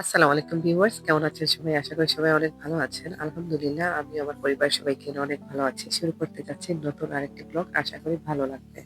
আসসালামু আলাইকুম ভিউয়ার্স, কেমন আছেন সবাই? আশা করি সবাই অনেক ভালো আছেন। আলহামদুলিল্লাহ আমি আমার পরিবারের সবাইকে অনেক ভালো আছি। শুরু করতে যাচ্ছি নতুন আরেকটি ব্লগ আশা করি ভালো লাগবে।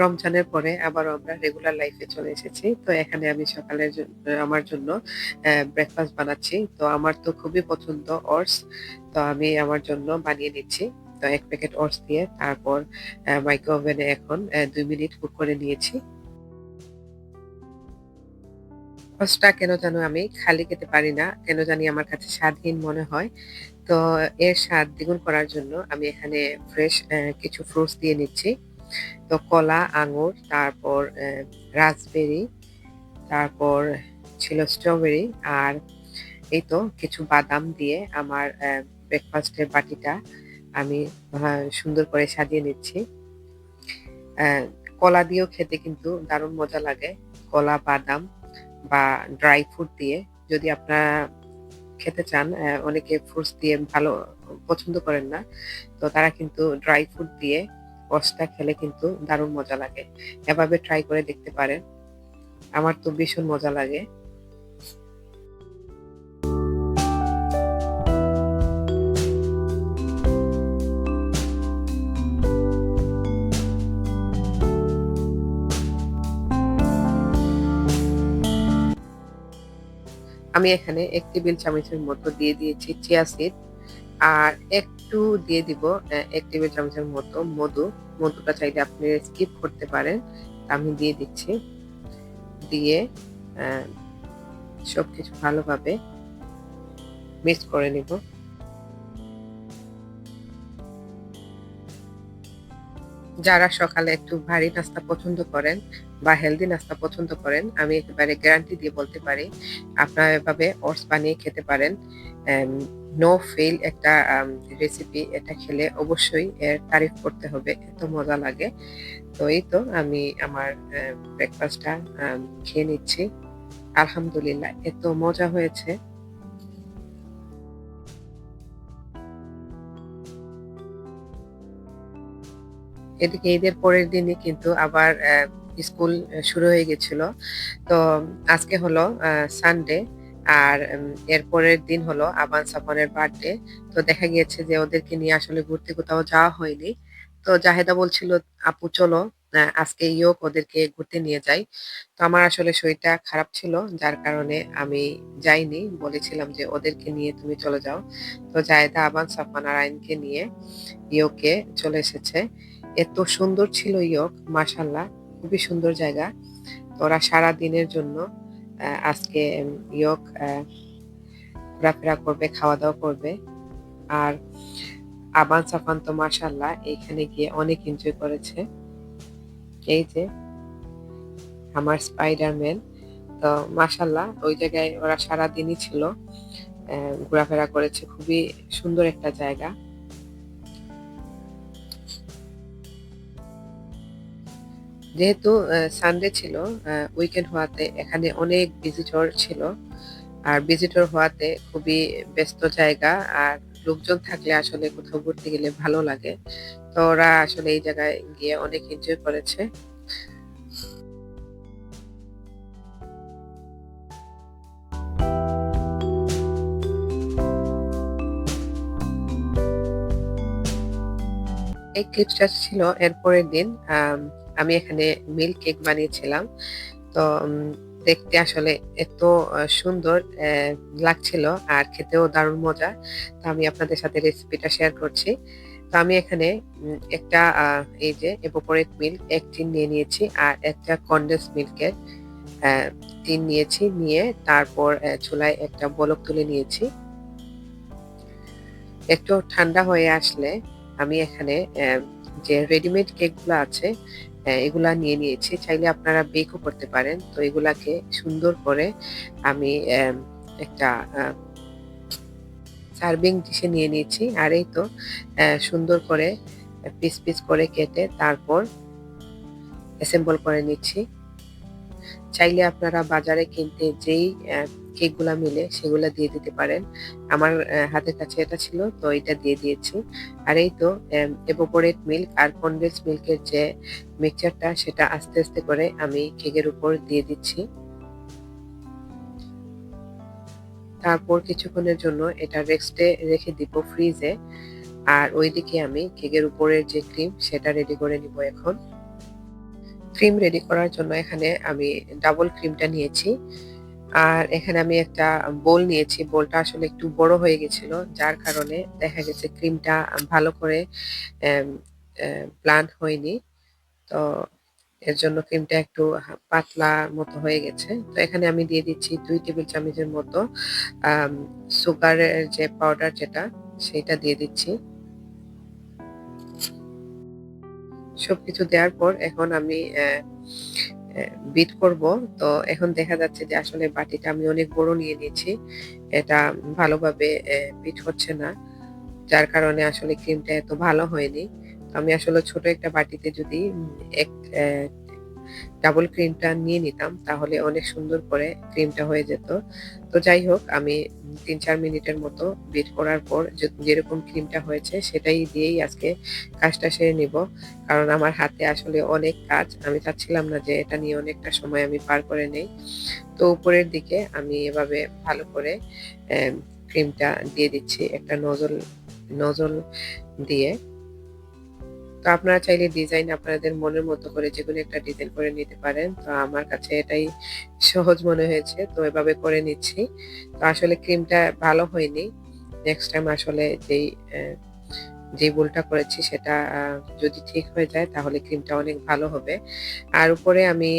রমজানের পরে আবার আমরা রেগুলার লাইফে চলে এসেছি। তো এখানে আমি সকালের আমার জন্য ব্রেকফাস্ট বানাচ্ছি। তো আমার তো খুবই পছন্দ অর্স তো আমি আমার জন্য বানিয়ে নিচ্ছি। তো এক প্যাকেট অর্স দিয়ে তারপর মাইক্রো ওভেনে এখন দুই মিনিট কুক করে নিয়েছি। সসটা কেন যেন আমি খালি খেতে পারি না? কেন জানি আমার কাছে স্বাদহীন মনে হয়। তো এর স্বাদ দ্বিগুণ করার জন্য আমি এখানে ফ্রেশ কিছু ফ্রুটস দিয়ে নিচ্ছি। তো কলা, আঙুর, তারপর রাসবেরি তারপর ছিল স্ট্রবেরি আর এই তো কিছু বাদাম দিয়ে আমার ব্রেকফাস্টের বাটিটা আমি সুন্দর করে সাজিয়ে নিচ্ছি। কলা দিয়েও খেতে কিন্তু দারুণ মজা লাগে। কলা, বাদাম বা ড্রাই ফ্রুট দিয়ে যদি আপনারা খেতে চান অনেকে ফ্রুটস দিয়ে ভালো পছন্দ করেন না, তো তারা কিন্তু ড্রাই ফ্রুট দিয়ে রসটা খেলে কিন্তু দারুণ মজা লাগে। এভাবে ট্রাই করে দেখতে পারেন। আমার তো ভীষণ মজা লাগে। আমি এখানে এক টেবিল চামচের মতো দিয়ে দিয়েছি চিয়া সিড আর একটু দিয়ে দিব এক টেবিল চামচের মতো মধু। মধুটা চাইলে আপনি স্কিপ করতে পারেন আমি দিয়ে দিচ্ছি। দিয়ে আহ, সবকিছু ভালোভাবে মিক্স করে নিব। যারা সকালে একটু ভারী নাস্তা পছন্দ করেন বা হেলদি নাস্তা পছন্দ করেন, আমি একেবারে গ্যারান্টি দিয়ে বলতে পারি, আপনারা এভাবে ওটস বানিয়ে খেতে পারেন। নো ফেল একটা রেসিপি এটা খেলে অবশ্যই এর তারিফ করতে হবে, এত মজা লাগে। তো এই তো আমি আমার ব্রেকফাস্টটা খেয়ে নিচ্ছি। আলহামদুলিল্লাহ, এত মজা হয়েছে। এদিকে ঈদের পরের দিনই কিন্তু আবার স্কুল শুরু হয়ে গেছিল। তো আজকে হলো সানডে আর উম, এর দিন হলো আবান সাফনের বার্থডে তো দেখা গিয়েছে যে ওদেরকে নিয়ে আসলে ঘুরতে কোথাও যাওয়া হয়নি। তো জাহেদা বলছিল আপু চলো আজকে ইয়োক ওদেরকে ঘুরতে নিয়ে যাই। তো আমার আসলে শরীরটা খারাপ ছিল যার কারণে আমি যাইনি। বলেছিলাম যে ওদেরকে নিয়ে তুমি চলে যাও। তো জাহেদা আবান সাফান আর আইনকে নিয়ে ইয়োকে চলে এসেছে। এত সুন্দর ছিল ইয়ক মাশাল্লাহ খুবই সুন্দর জায়গা। ওরা সারা দিনের জন্য আজকে আহ, ঘোরাফেরা করবে খাওয়া দাওয়া করবে। আর আবান সাফান তো মাশাল্লাহ এইখানে গিয়ে অনেক এনজয় করেছে। এই যে আমার স্পাইডারম্যান তো মাশাল্লাহ ওই জায়গায় ওরা সারা দিনই ছিল ঘোরাফেরা করেছে। খুবই সুন্দর একটা জায়গা। যেহেতু সানডে ছিল উইকেন্ড হওয়াতে এখানে অনেক ভিজিটর ছিল। আর ভিজিটর হওয়াতে খুবই ব্যস্ত জায়গা, আর লোকজন থাকলে আসলে কোথাও ঘুরতে গেলে ভালো লাগে। তো ওরা আসলে এই জায়গায় গিয়ে অনেক এনজয় করেছে। এই ক্লিপসটা ছিল এর পরের দিন আম, এখানে মিল্ক কেক বানিয়েছিলাম। তো দেখতে আসলে এত সুন্দর লাগছিল আর খেতেও দারুণ মজা। তো আমি আপনাদের সাথে রেসিপিটা শেয়ার করছি। তো আমি এখানে একটা এই যে এভোপোরেট মিল্ক এক টিন নিয়ে নিয়েছি আর একটা কন্ডেন্স মিল্কের টিন নিয়েছি। নিয়ে তারপর চুলায় একটা বলক তুলে নিয়েছি। একটু ঠান্ডা হয়ে আসলে আমি এখানে যে রেডিমেড কেকগুলো আছে এগুলা নিয়ে নিয়েছি। চাইলে আপনারা বেকও করতে পারেন। তো এগুলাকে সুন্দর করে আমি একটা সার্ভিং ডিশে নিয়ে নিয়েছি। আর এই তো সুন্দর করে পিস পিস করে কেটে তারপর অ্যাসেম্বল করে নিচ্ছি। চাইলে আপনারা বাজারে কিনতে যেই কেকগুলা মিলে সেগুলা দিয়ে দিতে পারেন। আমার হাতের কাছে এটা ছিল, তো এটা দিয়ে দিয়েছি। আর এই তো এভোপোরেট মিল্ক আর কন্ডেন্স মিল্কের যে মিক্সচারটা সেটা আস্তে আস্তে করে আমি কেকের উপর দিয়ে দিচ্ছি। তারপর কিছুক্ষণের জন্য এটা রেস্টে রেখে দিব ফ্রিজে আর ওইদিকে আমি কেকের উপরের যে ক্রিম সেটা রেডি করে নিব এখন। ক্রিম রেডি করার জন্য এখানে আমি ডাবল ক্রিমটা নিয়েছি। আর এখানে আমি একটা বোল নিয়েছি। বোলটা আসলে একটু বড় হয়ে গেছিল, যার কারণে দেখা গেছে ক্রিমটা ভালো করে প্লান হয়নি। তো এর জন্য ক্রিমটা একটু পাতলা মতো হয়ে গেছে। তো এখানে আমি দিয়ে দিচ্ছি দুই টেবিল চামচের মতো সুগারের যে পাউডার যেটা সেটা দিয়ে দিচ্ছি। সবকিছু দেওয়ার পর এখন আমি বিট করব। তো এখন দেখা যাচ্ছে যে আসলে বাটিটা আমি অনেক বড় নিয়ে নিয়েছি। এটা ভালোভাবে বিট হচ্ছে না। যার কারণে আসলে ক্রিমটা এত ভালো হয়নি। আমি আসলে ছোট একটা বাটিতে যদি এক ডাবল ক্রিমটা নিয়ে নিতাম, তাহলে অনেক সুন্দর করে ক্রিমটা হয়ে যেত। তো যাই হোক, আমি তিন চার মিনিটের মতো বিট করার পর যেরকম ক্রিমটা হয়েছে সেটাই দিয়েই আজকে কাজটা সেরে নিব। কারণ আমার হাতে আসলে অনেক কাজ, আমি চাচ্ছিলাম না যে এটা নিয়ে অনেকটা সময় আমি পার করে নেই। তো উপরের দিকে আমি এভাবে ভালো করে ক্রিমটা দিয়ে দিচ্ছি একটা নজল নজল দিয়ে। তো আপনারা চাইলে ডিজাইন আপনাদের মনের মতো করে যে কোনো একটা ডিজাইন করে নিতে পারেন। তো আমার কাছে এটাই সহজ মনে হয়েছে, তো এভাবে করে নিচ্ছি। তো আসলে ক্রিমটা ভালো হয়নি। নেক্সট টাইম আসলে যেই যে ভুলটা করেছি সেটা যদি ঠিক হয়ে যায় তাহলে ক্রিমটা অনেক ভালো হবে। আর উপরে আমি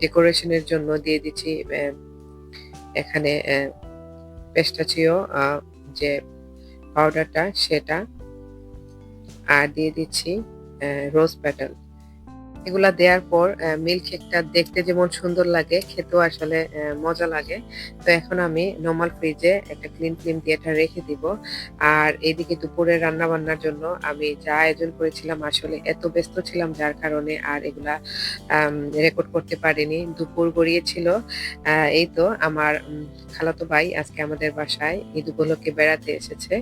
ডেকোরেশনের জন্য দিয়ে দিচ্ছি এখানে পেস্টাচিও যে পাউডারটা সেটা। আর দিয়ে দিচ্ছি রোজ প্যাটাল এগুলা দেওয়ার পর মিল্ক কেকটা দেখতে যেমন সুন্দর লাগে, খেতেও আসলে মজা লাগে। তো এখন আমি নর্মাল ফ্রিজে একটা ক্লিন ক্লিন দিয়ে এটা রেখে দিব। আর এইদিকে দুপুরে রান্না বান্নার জন্য আমি যা আয়োজন করেছিলাম, আসলে এত ব্যস্ত ছিলাম যার কারণে আর এগুলা রেকর্ড করতে পারিনি। দুপুর গড়িয়েছিল এই তো আমার খালাতো ভাই আজকে আমাদের বাসায় ঈদ উপলক্ষে বেড়াতে এসেছে।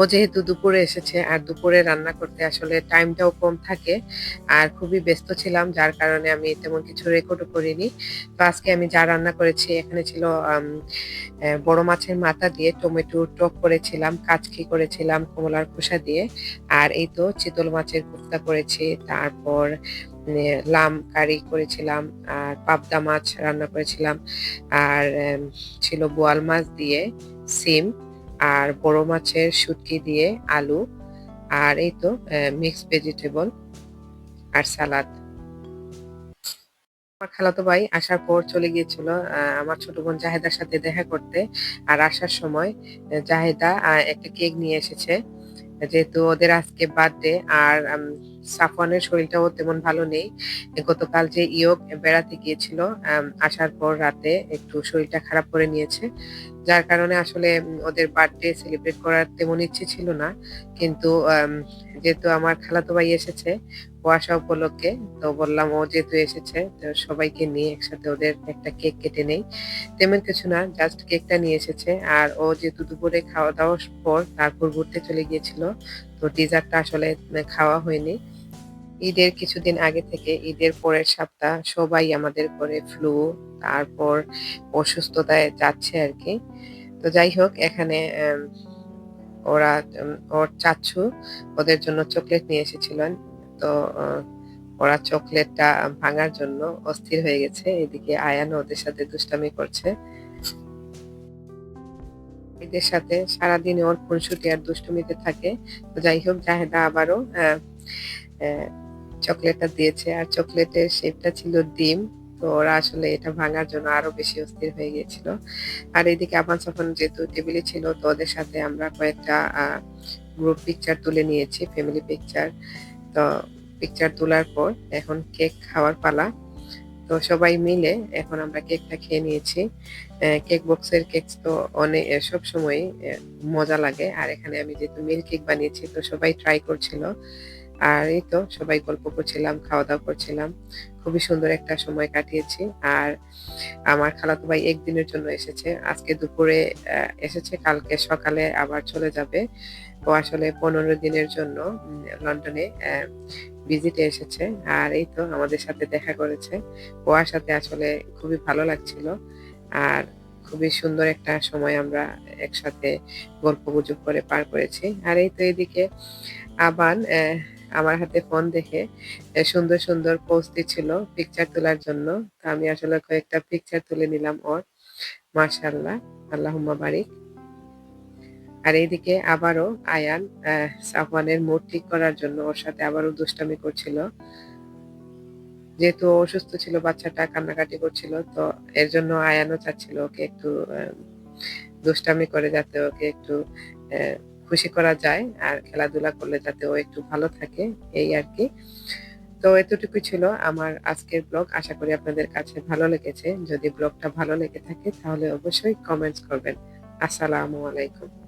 ও যেহেতু দুপুরে এসেছে আর দুপুরে রান্না করতে আসলে টাইমটাও কম থাকে আর খুবই ব্যস্ত ছিলাম, যার কারণে আমি তেমন কিছু রেকর্ডও করিনি। তো আজকে আমি যা রান্না করেছি, এখানে ছিল বড় মাছের মাথা দিয়ে টমেটো টক করেছিলাম, কাচকি করেছিলাম, কমলার খোসা দিয়ে, আর এই তো চিতল মাছের কুফতা করেছি, তারপর লাম কারি করেছিলাম, আর পাবদা মাছ রান্না করেছিলাম, আর ছিল বোয়াল মাছ দিয়ে, সিম আর বড় মাছের শুটকি দিয়ে আলু, আর এই তো মিক্সড ভেজিটেবল আর সালাদ আমার খালাতো ভাই আসার পর চলে গিয়েছিল আমার ছোট বোন জাহেদার সাথে দেখা করতে। আর আসার সময় জাহেদা একটা কেক নিয়ে এসেছে। যেহেতু ওদের আজকে বার্থডে আর সাফওয়ানের শরীরটাও তেমন ভালো নেই। গতকাল যে ইয়োগ বেড়াতে গিয়েছিল আসার পর রাতে একটু শরীরটা খারাপ করে নিয়েছে। যার কারণে আসলে ওদের বার্থডে সেলিব্রেট করার তেমন ইচ্ছে ছিল না। কিন্তু যেহেতু আমার খালাতো ভাই এসেছে আসা উপলক্ষে। তো বললাম, ও যেহেতু এসেছে, তো সবাইকে নিয়ে একসাথে ওদের একটা কেক কেটে নেই। তেমন কিছু না জাস্ট কেকটা নিয়ে এসেছে। আর ও যেহেতু দুপুরে খাওয়া দাওয়ার পর তারপর ঘুরতে চলে গিয়েছিল, তো ডিজার্টটা আসলে খাওয়া হয়নি। ঈদের কিছুদিন আগে থেকে, ঈদের পরের সপ্তাহ সবাই আমাদের করে ফ্লু তারপর অসুস্থতায় যাচ্ছে আর কি তো যাই হোক, এখানে ওরা ওর চাচ্ছু ওদের জন্য চকলেট নিয়ে এসেছিলেন। তো ওরা চকলেটটা ভাঙার জন্য অস্থির হয়ে গেছে। এদিকে আয়ান ওদের সাথে দুষ্টামি করছে। এদের সাথে সারাদিন ওর খুনসুটি আর দুষ্টুমিতে থাকে। তো যাই হোক, জাহেদা আবারও চকলেটটা দিয়েছে। আর চকলেটের শেপটা ছিল ডিম। তো ওরা আসলে এটা ভাঙার জন্য আরও বেশি অস্থির হয়ে গিয়েছিল। আর এদিকে আবান সাফান যেহেতু টেবিলে ছিল, তো ওদের সাথে আমরা কয়েকটা গ্রুপ পিকচার তুলে নিয়েছি ফ্যামিলি পিকচার তো পিকচার তোলার পর এখন কেক খাওয়ার পালা। তো সবাই মিলে এখন আমরা কেকটা খেয়ে নিয়েছি। কেক বক্সের কেক তো অনেক সব সময় মজা লাগে। আর এখানে আমি যেহেতু মিল কেক বানিয়েছি, তো সবাই ট্রাই করছিল। আর এই তো সবাই গল্প করছিলাম খাওয়া দাওয়া করছিলাম। খুবই সুন্দর একটা সময় কাটিয়েছি। আর আমার খালাতো ভাই একদিনের জন্য এসেছে। আজকে দুপুরে এসেছে, কালকে সকালে আবার চলে যাবে। ও আসলে পনেরো দিনের জন্য লন্ডনে ভিজিটে এসেছে। আর এই তো আমাদের সাথে দেখা করেছে। ওয়ার সাথে আসলে খুবই ভালো লাগছিল। আর খুবই সুন্দর একটা সময় আমরা একসাথে গল্প গুজব করে পার করেছি। আর এই তো এদিকে আবান আমার হাতে ফোন দেখে সুন্দর সুন্দর পোস্ট দিচ্ছিল পিকচার তোলার জন্য। তো আমি আসলে কয়েকটা পিকচার তুলে নিলাম ওর। মার্শাল্লাহ আল্লাহুম্মা বারিক। আর এইদিকে আবারও আয়ান সাফওয়ানের মুড ঠিক করার জন্য ওর সাথে আবারও দুষ্টামি করছিল। যেহেতু অসুস্থ ছিল, বাচ্চাটা কান্নাকাটি করছিল, তো এর জন্য আয়ানও চাচ্ছিল ওকে একটু দুষ্টামি করে যাতে ওকে একটু খুশি করা যায় আর খেলাধুলা করলে যাতে ও একটু ভালো থাকে, এই আর কি। তো এতটুকু ছিল আমার আজকের ব্লগ। আশা করি আপনাদের কাছে ভালো লেগেছে। যদি ব্লগটা ভালো লেগে থাকে তাহলে অবশ্যই কমেন্টস করবেন। আসসালামু আলাইকুম।